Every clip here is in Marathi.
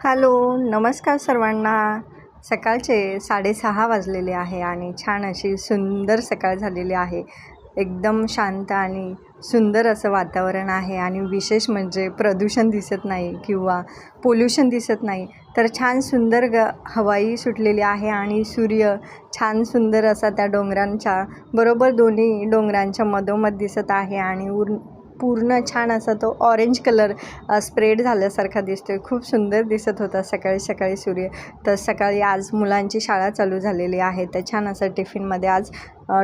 हॅलो नमस्कार सर्वांना. सकाळचे साडेसहा वाजलेले आहे आणि छान अशी सुंदर सकाळ झालेली आहे. एकदम शांत आणि सुंदर असं वातावरण आहे आणि विशेष म्हणजे प्रदूषण दिसत नाही किंवा पोल्युशन दिसत नाही. तर छान सुंदर ग हवाई सुटलेली आहे आणि सूर्य छान सुंदर असा त्या डोंगरांच्या बरोबर दोन्ही डोंगरांच्या मधोमध दिसत आहे आणि उर पूर्ण छान असा तो ऑरेंज कलर स्प्रेड झाल्यासारखा दिसतो आहे खूप सुंदर दिसत होता सकाळी सकाळी सूर्य. तर सकाळी आज मुलांची शाळा चालू झालेली आहे. तर छान असं टिफिनमध्ये आज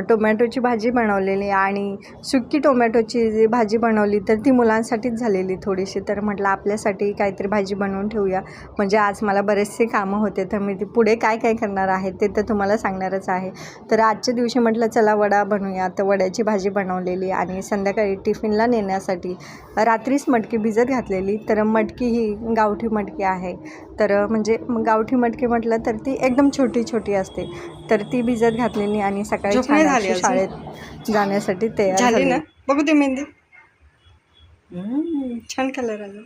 टोमॅटोची भाजी बनवलेली आणि सुकी टोमॅटोची जी भाजी बनवली तर ती मुलांसाठीच झालेली थोडीशी. तर म्हटलं आपल्यासाठी काहीतरी भाजी बनवून ठेवूया. म्हणजे आज मला बरेचसे कामं होते तर मी ती पुढे काय काय करणार आहे ते तर तुम्हाला सांगणारच आहे. तर आजच्या दिवशी म्हटलं चला वडा बनवूया. तर वड्याची भाजी बनवलेली आणि संध्याकाळी टिफिनला नेण्यासाठी रात्रीच मटकी भिजत घातलेली. तर मटकी ही गावठी मटकी आहे. तर म्हणजे गावठी मटकी म्हटलं तर ती एकदम छोटी छोटी असते. तर ती भिजत घातलेली आणि सकाळी झोप छान नाही झाली अशी अजून? शाळेत जाण्यासाठी तयार झाली झाली. ना? बघू दे मेहंदी. हम्म, छान कलर आला.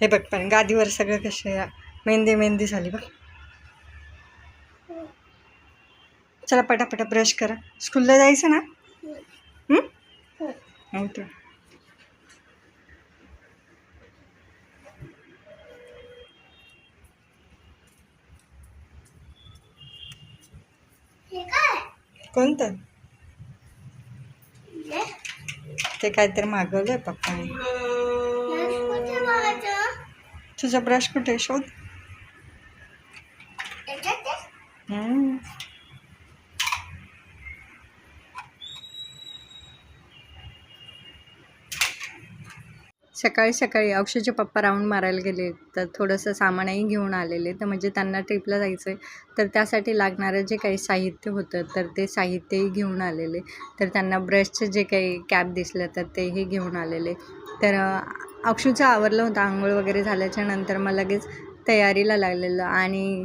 हे बघ पण गादीवर सगळं कसे मेहंदी मेहंदी झाली बघ. चला पटापटा ब्रश करा. स्कूलला जायचं ना? हम्म? हो तर. कोणतं? ते काहीतरी मागवलंय पप्पाने. तुझा ब्रश कुठे? शोध हम्म. सकाळी सकाळी अक्षयचे पप्पा राऊंड मारायला गेले तर थोडंसं सामानही घेऊन आलेले. तर म्हणजे त्यांना ट्रिपला जायचं आहे तर त्यासाठी लागणारं जे काही साहित्य होतं तर ते साहित्यही घेऊन आलेले. तर त्यांना ब्रशचं जे काही कॅप दिसलं तर तेही घेऊन आलेले. तर अक्षूचं आवरलं होतं आंघोळ वगैरे झाल्याच्यानंतर मग लगेच तयारीला लागलेलं. आणि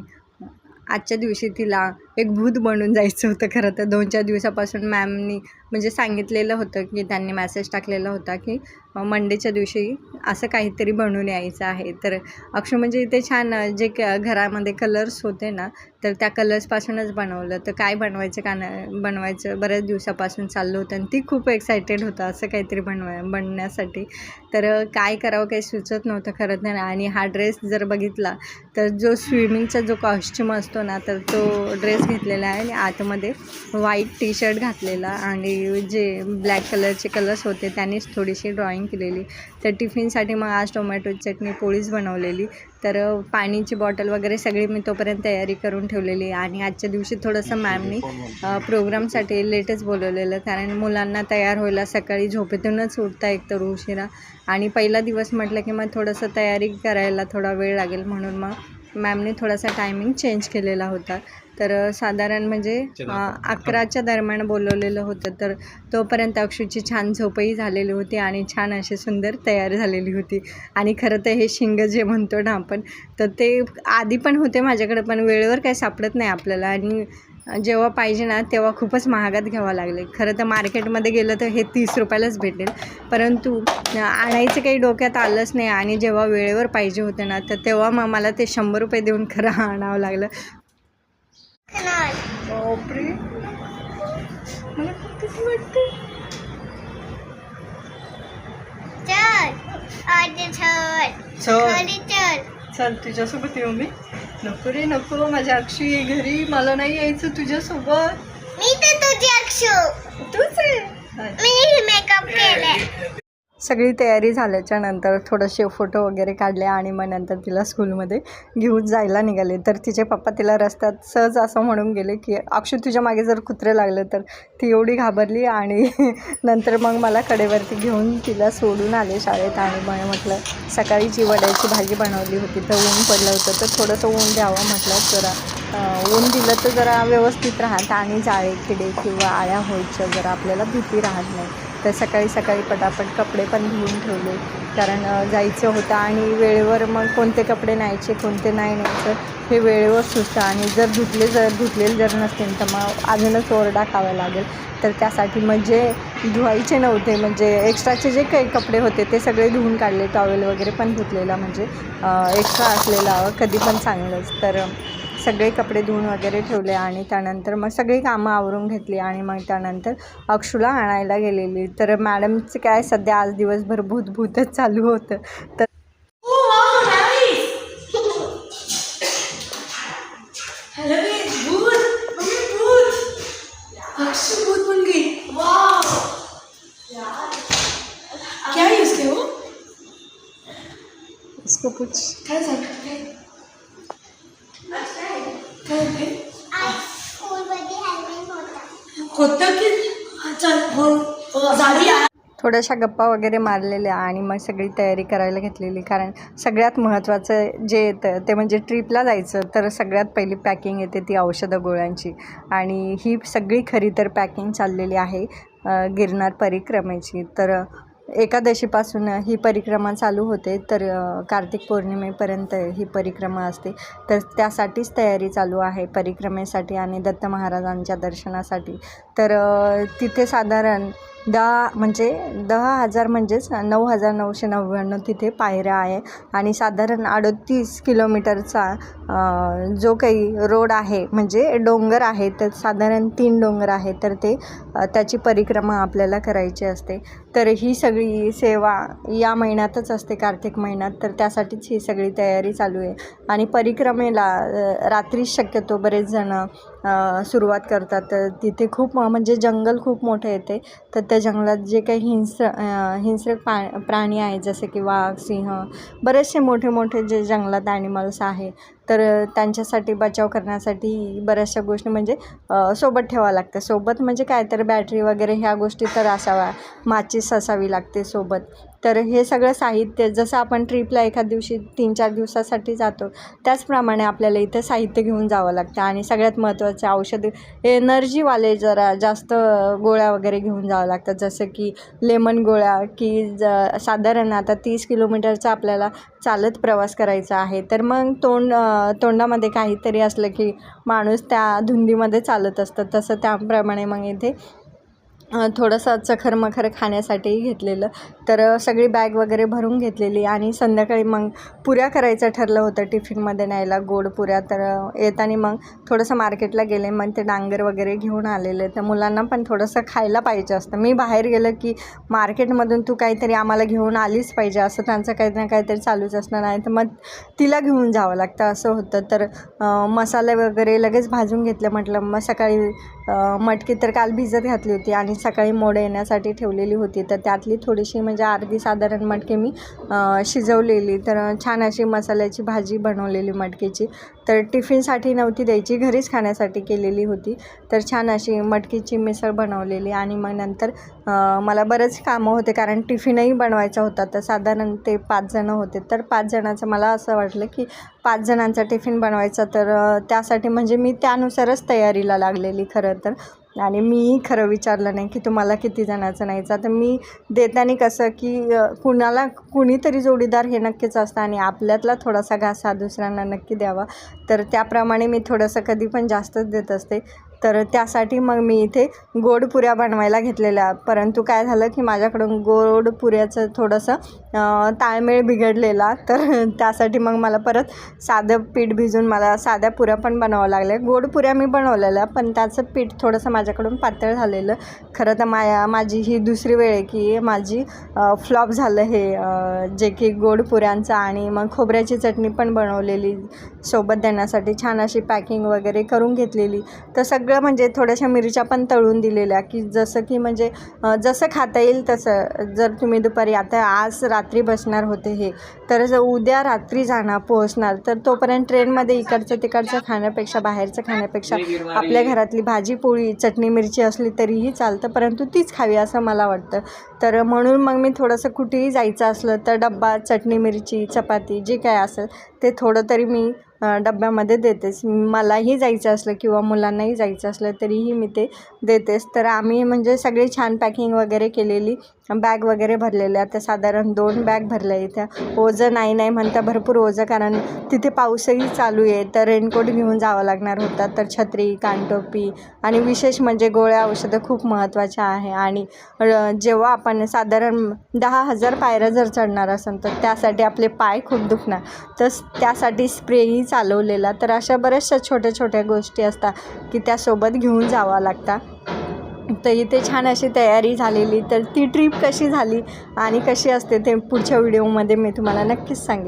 आजच्या दिवशी तिला एक भूत बनून जायचं होतं खरं तर. दोन चार दिवसापासून मॅमनी म्हणजे सांगितलेलं होतं की त्यांनी मॅसेज टाकलेला होता की मंडेच्या दिवशी असं काहीतरी बनवून यायचं आहे. तर अक्षय म्हणजे इथे छान जे क घरामध्ये कलर्स होते ना तर त्या कलर्सपासूनच बनवलं. तर काय बनवायचं का नाही बनवायचं? बऱ्याच दिवसापासून चाललं होतं आणि ती खूप एक्सायटेड होतं असं काहीतरी बनवाय बनण्यासाठी. तर काय करावं काही सुचत नव्हतं खरं तर. आणि हा ड्रेस जर बघितला तर जो स्विमिंगचा जो कॉस्ट्यूम असतो ना तर तो ड्रेस घेतलेला आहे आणि आतमध्ये व्हाईट टी शर्ट घातलेला आणि जे ब्लॅक कलरचे कलर्स होते त्यांनीच थोडीशी ड्रॉईंग केलेली. तर टिफिनसाठी मग आज टोमॅटोची चटणी पोळीच बनवलेली. तर पाणीची बॉटल वगैरे सगळी मी तोपर्यंत तयारी करून ठेवलेली आणि आजच्या दिवशी थोडंसं मॅमनी प्रोग्रामसाठी लेटच बोलवलेलं. कारण मुलांना तयार व्हायला सकाळी झोपेतूनच उठता एकतर उशिरा. आणि पहिला दिवस म्हटलं की मग थोडंसं तयारी करायला थोडा वेळ लागेल म्हणून मग मॅमने थोडासा टायमिंग चेंज केलेला होता. तर साधारण म्हणजे अकराच्या दरम्यान बोलवलेलं होतं. तर तोपर्यंत अक्षूची छान झोपही झालेली होती आणि छान अशी सुंदर तयार झालेली होती. आणि खरं तर हे शिंग जे म्हणतो ना आपण तर ते आधी पण होते माझ्याकडे पण वेळेवर काही सापडत नाही आपल्याला. आणि जेव्हा पाहिजे ना तेव्हा खूपच महागात घ्यावं लागले. खरं तर मार्केटमध्ये गेलं तर हे तीस रुपयालाच भेटेल. परंतु आणायचं काही डोक्यात आलंच नाही आणि जेव्हा वेळेवर पाहिजे होतं ना तर तेव्हा मग मला ते शंभर रुपये देऊन खरं आणावं लागलं. चल तुझ्यासोबत येऊ मी. नको रे नको. माझ्या अक्षी ये घरी मला नाही यायचं तुझ्यासोबत. मी तर तुझी अक्षू तूच आहे मी मेकअप केलाय सगळी तयारी झाल्याच्यानंतर थोडेसे फोटो वगैरे काढले आणि मग नंतर तिला स्कूलमध्ये घेऊन जायला निघाले. तर तिचे पप्पा तिला रस्त्यात सहज असं म्हणून गेले की अक्षू तुझ्या मागे जर कुत्रे लागले तर ती एवढी घाबरली आणि नंतर मग मला कडेवरती घेऊन तिला सोडून आले शाळेत आणि मग म्हटलं सकाळी जी वड्याची भाजी बनवली होती तर ऊन पडलं होतं तर थोडंसं ऊन द्यावं म्हटलं जरा ऊन दिलं तर जरा व्यवस्थित राहतं आणि जाळे किडे किंवा आळ्या व्हायच्या जरा आपल्याला भीती राहत नाही. तर सकाळी सकाळी पटापट कपडे पण धुवून ठेवले. कारण जायचं होतं आणि वेळेवर मग कोणते कपडे न्यायचे कोणते नाही न्यायचं हे वेळेवर सुचतं. आणि जर धुतले जर धुतलेले जर नसतील तर मग अजूनच ओरडा खावा लागेल. तर त्यासाठी मग जे धुवायचे नव्हते म्हणजे एक्स्ट्राचे जे काही कपडे होते ते सगळे धुवून काढले. टॉवेल वगैरे पण धुतलेला म्हणजे एक्स्ट्रा असलेला कधी पण चांगलंच. तर सगळे कपडे धुवून वगैरे ठेवले आणि त्यानंतर मग सगळी कामं आवरून घेतली आणि मग त्यानंतर अक्षूला आणायला गेलेली. तर मॅडमचं काय सध्या आज दिवसभर भूत भूतच चालू होतं. तर हेलो भूत मम्मी भूत अक्षु भूत बन गई वाह क्या है उसके वो इसको कुछ काय झालं काय काय ते स्कूलमध्ये हॅलमेट होता होतं की हा, चल हो हो, झाली आ- थोड्याशा गप्पा वगैरे मारलेल्या आणि मग सगळी तयारी करायला घेतलेली. कारण सगळ्यात महत्त्वाचं जे येतं ते म्हणजे ट्रिपला जायचं. तर सगळ्यात पहिली पॅकिंग येते ती औषधं गोळ्यांची. आणि ही सगळी खरी तर पॅकिंग चाललेली आहे गिरनार परिक्रमेची. तर एकादशीपासून ही परिक्रमा चालू होते तर कार्तिक पौर्णिमेपर्यंत ही परिक्रमा असते. तर त्यासाठीच तयारी चालू आहे परिक्रमेसाठी आणि दत्त महाराजांच्या दर्शनासाठी. तर तिथे साधारण दहा म्हणजे दहा हजार म्हणजेच नऊ हजार नऊशे नव्याण्णव तिथे पायऱ्या आहे. आणि साधारण अडतीस किलोमीटरचा जो काही रोड आहे म्हणजे डोंगर आहे तर साधारण तीन डोंगर आहे तर ते त्याची परिक्रमा आपल्याला करायची असते. तर ही सगळी सेवा या महिन्यातच असते कार्तिक महिन्यात. तर त्यासाठीच ही सगळी तयारी चालू आहे. आणि परिक्रमेला रात्रीच रात्री शक्यतो बरेच जणं सुरुवात करतात. तर तिथे खूप म्हणजे जंगल खूप मोठं येते तर त्या जंगलात जे काही हिंस्र हिंस्र हिंस्रक पा प्राणी आहेत जसे की वाघ सिंह बरेचसे मोठे मोठे जे जंगलात ॲनिमल्स आहे तर त्यांच्यासाठी बचाव करण्यासाठी बऱ्याचशा गोष्टी म्हणजे सोबत ठेवावं लागतं. सोबत म्हणजे काय तर बॅटरी वगैरे ह्या गोष्टी तर असाव्या. माचीस असावी लागते सोबत. तर हे सगळं साहित्य जसं आपण ट्रिपला एखाद दिवशी तीन चार दिवसासाठी जातो त्याचप्रमाणे आपल्याला इथं साहित्य घेऊन जावं लागतं. आणि सगळ्यात महत्त्वाचं औषध एनर्जीवाले जरा जास्त गोळ्या वगैरे घेऊन जावं लागतं. जसं की लेमन गोळ्या की ज साधारण आता तीस किलोमीटरचा आपल्याला चालत प्रवास करायचा आहे. तर मग तोंड तोंडामध्ये काहीतरी असलं की माणूस त्या धुंदीमध्ये चालत असतं तसं त्याप्रमाणे मग इथे थोडंसं चखरमखर खाण्यासाठीही घेतलेलं. तर सगळी बॅग वगैरे भरून घेतलेली आणि संध्याकाळी मग पुऱ्या करायचं ठरलं होतं टिफिनमध्ये न्यायला गोड पुऱ्या. तर येताना मग थोडंसं मार्केटला गेले मग ते डांगर वगैरे घेऊन आलेले. तर मुलांना पण थोडंसं खायला पाहिजे असतं. मी बाहेर गेलं की मार्केटमधून तू काहीतरी आम्हाला घेऊन आलीच पाहिजे असं त्यांचं काही ना काहीतरी चालूच असणार नाही तर मग तिला घेऊन जावं लागतं असं होतं. तर मसाले वगैरे लगेच भाजून घेतले म्हटलं. मग सकाळी मटकी तर काल भिजत घातली होती आणि सकाळी मोड येण्यासाठी ठेवलेली होती. तर त्यातली थोडीशी म्हणजे अर्धी साधारण मटकी मी शिजवलेली. तर छान अशी मसाल्याची भाजी बनवलेली मटकीची. तर टिफिनसाठी नव्हती द्यायची घरीच खाण्यासाठी केलेली होती. तर छान अशी मटकीची मिसळ बनवलेली. आणि मग नंतर मला बरेच कामं होते कारण टिफिनही बनवायचा होता. तर साधारण ते पाच जणं होते. तर पाच जणांचं मला असं वाटलं की पाच जणांचा टिफिन बनवायचा. तर त्यासाठी म्हणजे मी त्यानुसारच तयारीला लागलेली खरं तर. आणि मीही खरं विचारलं नाही की तुम्हाला किती जणाचं न्यायचं आता मी देताना कसं की कुणाला कुणीतरी जोडीदार हे नक्कीच असतं आणि आपल्यातला थोडासा घास हा दुसऱ्यांना नक्की द्यावा. तर त्याप्रमाणे मी थोडंसं कधी पण जास्तच देत असते. तर त्यासाठी मग मी इथे गोड पुऱ्या बनवायला घेतलेल्या. परंतु काय झालं की माझ्याकडून गोड पुऱ्याचं थोडंसं ताळमेळ बिघडलेला. तर त्यासाठी मग मला परत साधं पीठ भिजून मला साध्या पुऱ्या पण बनवावं लागल्या. गोड पुऱ्या मी बनवलेल्या पण त्याचं पीठ थोडंसं माझ्याकडून पातळ झालेलं. खरं तर माया माझी ही दुसरी वेळ आहे की माझी फ्लॉप झालं हे जे की गोड पुऱ्यांचं आणि मग खोबऱ्याची चटणी पण बनवलेली सोबत देण्यासाठी. छान अशी पॅकिंग वगैरे करून घेतलेली. तर सगळं म्हणजे थोड्याशा मिरच्या पण तळून दिलेल्या की जसं की म्हणजे जसं खाता येईल तसं. जर तुम्ही दुपारी आता आज रात्री बसणार होते हे तर जर उद्या रात्री जाणार पोहोचणार तर तोपर्यंत ट्रेनमध्ये इकडचं तिकडचं खाण्यापेक्षा बाहेरचं खाण्यापेक्षा आपल्या घरातली भाजी पोळी चटणी मिरची असली तरीही चालतं परंतु तीच खावी असं मला वाटतं. तर म्हणून मग मी थोडंसं कुठेही जायचं असलं तर डब्बा चटणी मिरची चपाती जे काय असेल ते थोडं तरी मी डब्यामध्ये देतेच मलाही जायचं असलं किंवा मुलांनाही जायचं असलं तरीही मी ते देतेच तर आम्ही म्हणजे सगळी छान पॅकिंग वगैरे केलेली. बॅग वगैरे भरलेल्या त्या साधारण दोन बॅग भरल्या इथं. ओझं नाही नाही म्हणता भरपूर ओझं कारण तिथे पाऊसही चालू आहे. तर रेनकोट घेऊन जावं लागणार होता. तर छत्री कानटोपी आणि विशेष म्हणजे गोळ्या औषधं खूप महत्त्वाच्या आहे. आणि जेव्हा आपण साधारण दहा हजार पायऱ्या जर चढणार असेल तर त्यासाठी आपले पाय खूप दुखणार. तर त्यासाठी स्प्रेही चालवलेला. तर अशा बऱ्याचशा छोट्या छोट्या गोष्टी असतात की त्यासोबत घेऊन जावं लागतात तर इथे छान अशी तयारी झालेली. तर ती ट्रिप कशी झाली आणि कशी असते ते पुढच्या व्हिडिओमध्ये मी तुम्हाला नक्कीच सांगेन.